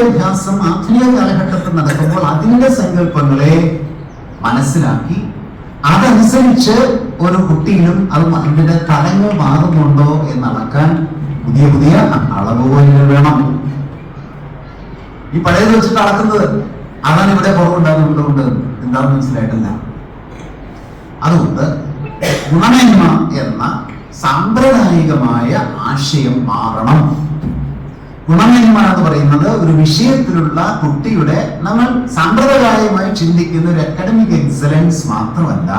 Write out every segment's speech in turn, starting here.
വിദ്യാഭ്യാസം ആധുനിക കാലഘട്ടത്തിൽ നടക്കുമ്പോൾ അതിന്റെ സങ്കല്പങ്ങളെ മനസ്സിലാക്കി അതനുസരിച്ച് ഒരു കുട്ടിയിലും അത് അതിന്റെ തലങ്ങൾ മാറുന്നുണ്ടോ എന്നളക്കാൻ പുതിയ പുതിയ അളവുകോലുകൾ വേണം. ഈ പഴയത് വെച്ചിട്ട് അളക്കുന്നത്. അതാണ് ഇവിടെ കുറവുണ്ടാകുന്നുണ്ട് എന്താണെന്ന് മനസ്സിലായിട്ടില്ല. അതുകൊണ്ട് ഗുണമേന്മ എന്ന സാമ്പ്രദായികമായ ആശയം മാറണം. ഗുണമേന്മ എന്ന് പറയുന്നത് ഒരു വിഷയത്തിലുള്ള കുട്ടിയുടെ നമ്മൾ സമ്പ്രദായമായി ചിന്തിക്കുന്ന ഒരു അക്കാഡമിക് എക്സലൻസ് മാത്രമല്ല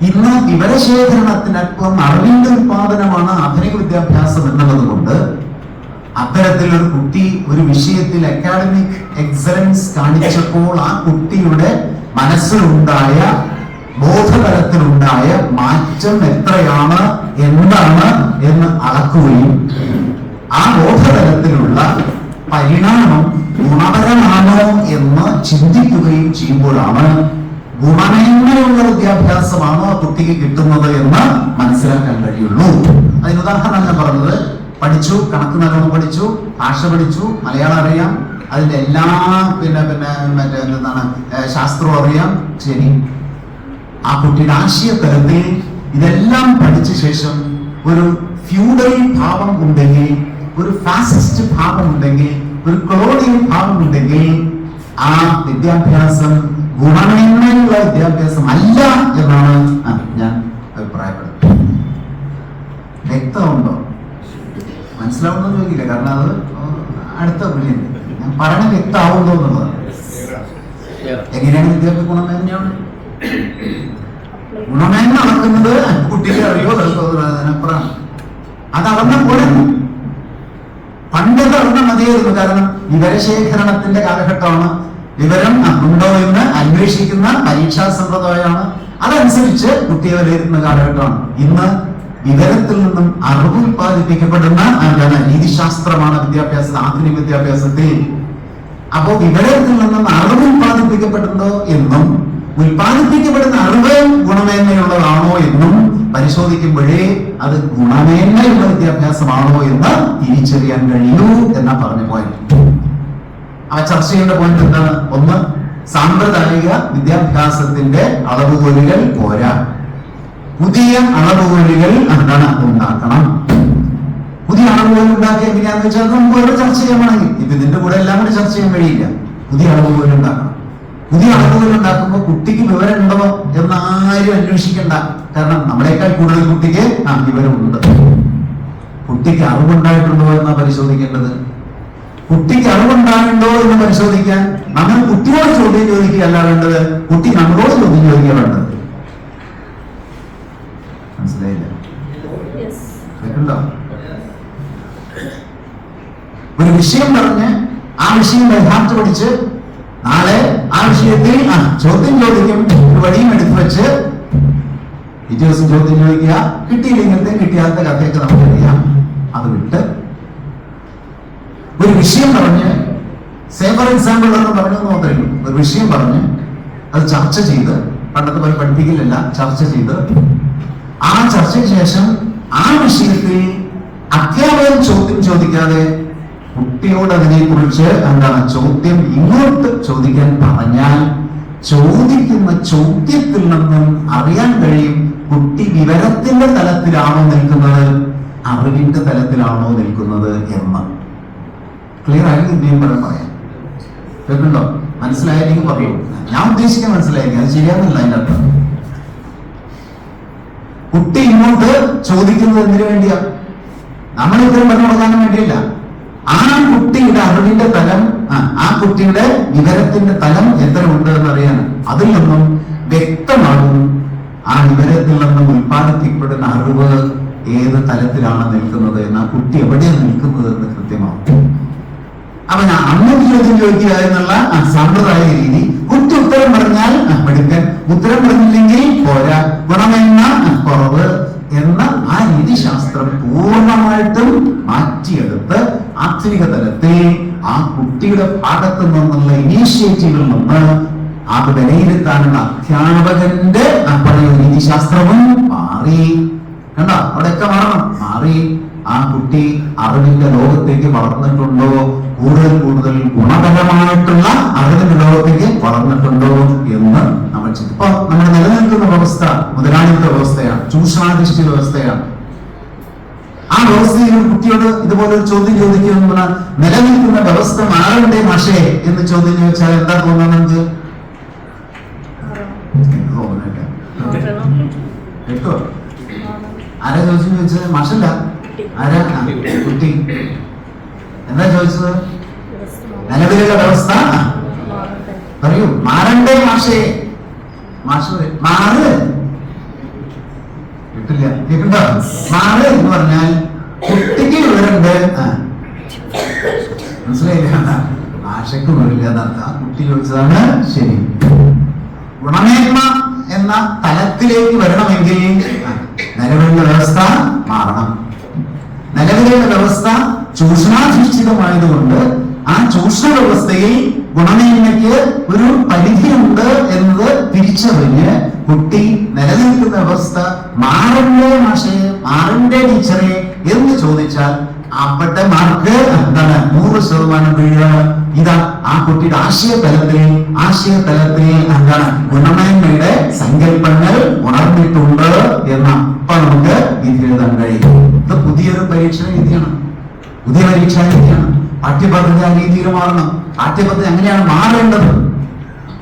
ഇന്ന് വിവരശേഖരണത്തിനൊപ്പം അറിവിന്റെ ഉത്പാദനമാണ് ആധുനിക വിദ്യാഭ്യാസം എന്നുള്ളത് കൊണ്ട് അത്തരത്തിൽ ഒരു കുട്ടി ഒരു വിഷയത്തിൽ അക്കാഡമിക് എക്സലൻസ് കാണിച്ചപ്പോൾ ആ കുട്ടിയുടെ മനസ്സിലുണ്ടായ ബോധതലത്തിലുണ്ടായ മാറ്റം എത്രയാണ് എന്താണ് എന്ന് അളക്കുകയും ആ ബോധതലത്തിലുള്ള പരിണാമം ഗുണപരമാണോ എന്ന് ചിന്തിക്കുകയും ചെയ്യുമ്പോഴാണ് ഗുണമേന്മയുള്ള വിദ്യാഭ്യാസമാണോ ആ കുട്ടിക്ക് കിട്ടുന്നത് എന്ന് മനസ്സിലാക്കാൻ കഴിയുള്ളൂ. അതിന് ഉദാഹരണം ഞാൻ പറഞ്ഞത്. പഠിച്ചു കണക്ക് നല്ലോണം പഠിച്ചു ഭാഷ പഠിച്ചു മലയാളം അറിയാം അതിന്റെ എല്ലാ പിന്നെ പിന്നെ മറ്റേ എന്താണ് ശാസ്ത്രവും ശാസ്ത്രം അറിയാം. ശരി. ആ കുട്ടിയുടെ ആശയതലത്തിൽ ഇതെല്ലാം പഠിച്ച ശേഷം ഒരു ഫ്യൂഡൽ ഭാവം ഉണ്ടെങ്കിൽ ഒരു ഫാസിസ്റ്റ് ഭാവം ഉണ്ടെങ്കിൽ ഒരു കൊളോണിയൽ ഭാവം ഉണ്ടെങ്കിൽ ആ വിദ്യാഭ്യാസം ഗുണമേന്മയുള്ള വിദ്യാഭ്യാസം അല്ല എന്നാണ് ഞാൻ അഭിപ്രായപ്പെടുന്നത്. വ്യക്തമുണ്ടോ? മനസ്സിലാവുന്നോ ചോദിക്കില്ല. കാരണം അത് അടുത്ത വിളിയുണ്ട് ഞാൻ പറഞ്ഞ വ്യക്തമാവുന്നോ എന്നുള്ളതാണ്. എങ്ങനെയാണ് വിദ്യാഭ്യാസ ഗുണമേന്മയാണ്? ഗുണമേന്മ അളക്കുന്നത് കുട്ടിക്ക് അറിയോ? അതിനപ്പുറം അത് അളന്ന പോലെ പണ്ടത് അളന്ന മതിയായിരുന്നു. കാരണം വിവരശേഖരണത്തിന്റെ കാലഘട്ടമാണ്. വിവരം ഉണ്ടോ എന്ന് അന്വേഷിക്കുന്ന പരീക്ഷാ സമ്പ്രദായമാണ്. അതനുസരിച്ച് കുട്ടിയെ വിലയിരുത്തുന്ന കാലഘട്ടമാണ്. ഇന്ന് വിവരത്തിൽ നിന്നും അറിവ് ഉത്പാദിപ്പിക്കപ്പെടുന്ന എന്താണ് രീതിശാസ്ത്രമാണ് വിദ്യാഭ്യാസ ആധുനിക വിദ്യാഭ്യാസത്തിൽ. അപ്പോ വിവരത്തിൽ നിന്നും അറിവ് ഉത്പാദിപ്പിക്കപ്പെടുന്നോ എന്നും ഉത്പാദിപ്പിക്കപ്പെടുന്ന അറിവ് ഗുണമേന്മയുള്ളതാണോ എന്നും പരിശോധിക്കുമ്പോഴേ അത് ഗുണമേന്മയുള്ള വിദ്യാഭ്യാസമാണോ എന്ന് തിരിച്ചറിയാൻ കഴിയൂ എന്ന പറഞ്ഞ പോയിന്റ് ആ ചർച്ച ചെയ്യേണ്ട പോയിന്റ് എന്താണ്? ഒന്ന് സാമ്പ്രദായിക വിദ്യാഭ്യാസത്തിന്റെ അളവുകോലുകൾ പോരാ. പുതിയ അളവുകോലുകൾ എന്താണ്? ഉണ്ടാക്കണം. പുതിയ അളവുകൾ ഉണ്ടാക്കിയ എങ്ങനെയാണെന്ന് വെച്ചാൽ നമുക്ക് വേറെ ചർച്ച ചെയ്യണമെങ്കിൽ ഇപ്പൊ ഇതിന്റെ കൂടെ എല്ലാം കൂടി ചർച്ച ചെയ്യാൻ കഴിയില്ല. പുതിയ അളവുകൾ ഉണ്ടാക്കണം. പുതിയ അറിവുകൾ ഉണ്ടാക്കുമ്പോൾ കുട്ടിക്ക് വിവരം ഉണ്ടോ എന്ന് ആരും അന്വേഷിക്കണ്ട. കാരണം നമ്മളെക്കാൾ കൂടുതൽ കുട്ടിക്ക് ആ വിവരമുണ്ട്. കുട്ടിക്ക് അറിവുണ്ടായിട്ടുണ്ടോ എന്നാ പരിശോധിക്കേണ്ടത്? കുട്ടിക്ക് അറിവുണ്ടായിട്ടുണ്ടോ എന്ന് പരിശോധിക്കാൻ നമ്മൾ കുട്ടിയോട് ചോദ്യം ചോദിക്കുകയല്ല വേണ്ടത്. കുട്ടി നമ്മളോട് ചോദ്യം ചോദിക്കുക വേണ്ടത്. മനസ്സിലായില്ല? കേട്ടോ ഒരു വിഷയം പറഞ്ഞ് ആ വിഷയം യഥാർത്ഥ പഠിച്ച് നാളെ ആ വിഷയത്തിൽ ആ ചോദ്യം ചോദിക്കും. ഒരു വഴിയും എടുത്തു വെച്ച് പിറ്റേ ദിവസം ചോദ്യം ചോദിക്കുക. കിട്ടിയില്ലെങ്കിൽ കിട്ടിയാത്ത കഥയൊക്കെ നമുക്കറിയാം അത് വിട്ട് ഒരു വിഷയം പറഞ്ഞ് സേ ഫോർ എക്സാമ്പിൾ എന്ന് പറഞ്ഞു മാത്രമേ ഒരു വിഷയം പറഞ്ഞ് അത് ചർച്ച ചെയ്ത് പണ്ടത്തെ പോലെ പഠിപ്പിക്കലല്ല ചർച്ച ചെയ്ത് ആ ചർച്ചയ്ക്ക് ശേഷം ആ വിഷയത്തിൽ അധ്യാപകൻ ചോദ്യം ചോദിക്കാതെ കുട്ടിയോട് അതിനെ കുറിച്ച് എന്താണ് ചോദ്യം? ഇങ്ങോട്ട് ചോദിക്കാൻ പറഞ്ഞാൽ ചോദിക്കുന്ന ചോദ്യത്തിൽ നിന്നും അറിയാൻ കഴിയും കുട്ടി വിവരത്തിന്റെ തലത്തിലാണോ നിൽക്കുന്നത് അറിവിന്റെ തലത്തിലാണോ നിൽക്കുന്നത് എന്ന്. ക്ലിയർ ആയെങ്കിൽ ഇനിയും പറയാൻ പറയാം കേൾക്കുന്നുണ്ടോ? മനസ്സിലായില്ലെങ്കിൽ പറയൂ. ഞാൻ ഉദ്ദേശിക്കാൻ മനസ്സിലായില്ലെങ്കിൽ അത് ശരിയാകുന്നില്ല അതിന്റെ അർത്ഥം. കുട്ടി ഇങ്ങോട്ട് ചോദിക്കുന്നത് എന്തിനു വേണ്ടിയാ? നമ്മൾ ഇത്തരം പറഞ്ഞു കൊടുക്കാനും വേണ്ടിയില്ല. ആ കുട്ടിയുടെ അറിവിന്റെ തലം ആ, കുട്ടിയുടെ വിവരത്തിന്റെ തലം എത്ര ഉണ്ട് എന്ന് അറിയാൻ അതിൽ നിന്നും വ്യക്തമാകും ആ വിവരത്തിൽ നിന്നും ഉൽപ്പാദിപ്പിക്കപ്പെടുന്ന അറിവ് ഏത് തലത്തിലാണ് നിൽക്കുന്നത് എന്ന് ആ കുട്ടി എവിടെയാണ് നിൽക്കുന്നത് എന്ന് കൃത്യമാവും അവൻ അന്ന് ചോദ്യം ചോദിക്കുക എന്നുള്ള ആ സാമ്പ്രദായിക രീതി. കുട്ടി ഉത്തരം പറഞ്ഞാൽ പഠിക്കാൻ ഉത്തരം പറഞ്ഞില്ലെങ്കിൽ പോരാ ഗുണമെന്ന കുറവ് എന്ന ആ രീതിശാസ്ത്രം പൂർണമായിട്ടും മാറ്റിയെടുത്ത് ആധുനിക തലത്തിൽ ആ കുട്ടിയുടെ ഭാഗത്ത് നിന്നുള്ള ഇനീഷ്യേറ്റീവിൽ നിന്ന് അത് വിലയിരുത്താനുള്ള അധ്യാപകന്റെ പഴയ രീതിശാസ്ത്രവും മാറി. കണ്ടോ? അവിടെയൊക്കെ മാറണം. മാറി. ആ കുട്ടി അറിവിന്റെ ലോകത്തേക്ക് വളർന്നിട്ടുണ്ടോ? കൂടുതൽ കൂടുതൽ ഗുണപരമായിട്ടുള്ള അറിവിന്റെ ലോകത്തേക്ക് വളർന്നിട്ടുണ്ടോ എന്ന് നമ്മൾ ഇപ്പൊ നമ്മൾ നിലനിൽക്കുന്ന വ്യവസ്ഥ മുതലാളിത്ത വ്യവസ്ഥയാണ് ചൂഷണാധിഷ്ഠിത വ്യവസ്ഥയാണ്. ആ വ്യവസ്ഥയിൽ ഒരു കുട്ടിയോട് ഇതുപോലെ ഒരു ചോദ്യം ചോദിക്കുന്ന നിലനിൽക്കുന്ന വ്യവസ്ഥ മാറണ്ടേ മാഷേ എന്ന് ചോദ്യം ചോദിച്ചാൽ എന്താ തോന്നുന്നത് ആരാ ചോദിച്ചു ചോദിച്ചത്? മാഷല്ല. ആരാ? കുട്ടി. എന്താ ചോദിച്ചത്? നിലവിലുള്ള വ്യവസ്ഥ? പറയൂ. മാറണ്ടേ മാഷേ? മാഷ് മാറ്. കിട്ടില്ല കേട്ടോ? മാറ് എന്ന് പറഞ്ഞാൽ കുട്ടിക്ക് വിവരമുണ്ട്. മനസ്സിലായില്ല? മാഷയ്ക്ക് വിവരമില്ല എന്നർത്ഥം കുട്ടി ചോദിച്ചതാണ് ശരി. ഗുണമേന്മ എന്ന തലത്തിലേക്ക് വരണമെങ്കിൽ നിലവിലുള്ള വ്യവസ്ഥ മാറണം. നിലവിലുള്ള വ്യവസ്ഥ ചൂഷണാധിഷ്ഠിതമായതുകൊണ്ട് ആ ചൂഷണ വ്യവസ്ഥയിൽ ഗുണമേന്മയ്ക്ക് ഒരു പരിധിയുണ്ട് എന്നത് തിരിച്ചറിഞ്ഞ് കുട്ടി നിലനിൽക്കുന്ന അവസ്ഥ മാറണ്ടേ മാഷേ മാറണ്ടേ ടീച്ചറെ എന്ന് ചോദിച്ചാൽ അവിടെ മാർക്ക് എന്താണ്? നൂറ് ശതമാനം വീഴുക ഇതാ ആ കുട്ടിയുടെ ആശയതലത്തിൽ തലത്തിൽ ആശയ തലത്തിൽ എന്താണ്? ഗുണമേന്മയുടെ സങ്കല്പങ്ങൾ ഉണർന്നിട്ടുണ്ട് എന്ന അപ്പൊ നമുക്ക് ഇതിൽ എഴുതാൻ കഴിയും. ഇത് പുതിയൊരു പരീക്ഷണ രീതിയാണ്. പുതിയ പരീക്ഷാ രീതിയാണ്. പാഠ്യപദ്ധതി ആ രീതിയിൽ മാറണം. പാഠ്യപദ്ധതി അങ്ങനെയാണ് മാറേണ്ടത്.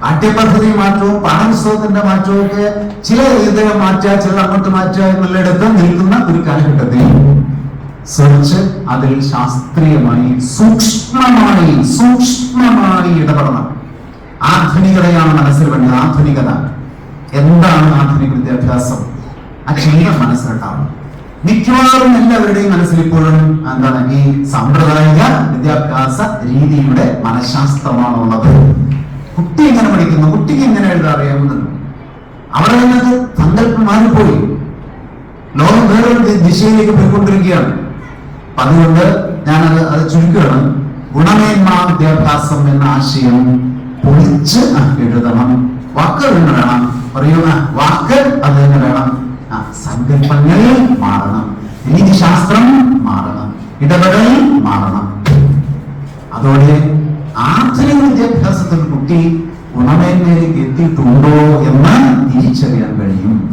പാഠ്യപദ്ധതി മാറ്റവും പാഠപുസ്തകത്തിന്റെ മാറ്റവും ഒക്കെ ചില രീതികൾ മാറ്റുക ചില അങ്ങോട്ട് മാറ്റുക എന്നുള്ളിടത്ത് നിൽക്കുന്ന ഒരു കാലഘട്ടത്തിൽ സെർച്ച് അതിൽ ശാസ്ത്രീയമായി സൂക്ഷ്മമായി സൂക്ഷ്മമായി ഇടപെടണം. ആധുനികതയാണ് മനസ്സിൽ വേണ്ടത്. ആധുനികത. എന്താണ് ആധുനിക വിദ്യാഭ്യാസം? ആ ക്ഷീണം മനസ്സിലുണ്ടാവണം. മിക്കവാറും എല്ലാവരുടെയും മനസ്സിൽ ഇപ്പോഴും എന്താണ് ഈ സാമ്പ്രദായിക വിദ്യാഭ്യാസ രീതിയുടെ മനഃശാസ്ത്രമാണ് ഉള്ളത്. കുട്ടി എങ്ങനെ പഠിക്കുന്നു? കുട്ടിക്ക് എങ്ങനെ എഴുതാൻ അറിയാവുന്നത് അവിടെ നിന്നത് സങ്കല്പം മാറിപ്പോയി ലോകം വേറൊരു ദിശയിലേക്ക് പോയിക്കൊണ്ടിരിക്കുകയാണ്. അതുകൊണ്ട് ഞാനത് അത് ചുരുക്കുകയാണ്. ഗുണമേന്മ വിദ്യാഭ്യാസം എന്ന ആശയം പൊളിച്ച് എഴുതണം. വാക്കുകൾ വേണം? പറയൂ. വാക്ക് അത് തന്നെ വേണം? ആ, സങ്കല്പങ്ങൾ മാറണം. രീതിശാസ്ത്രം മാറണം. ഇടപെടൽ മാറണം. അതോടെ ആധുനിക വിദ്യാഭ്യാസത്തിൽ കുട്ടി ഗുണമേന്മയിലേക്ക് എത്തിയിട്ടുണ്ടോ എന്ന് തിരിച്ചറിയാൻ കഴിയും.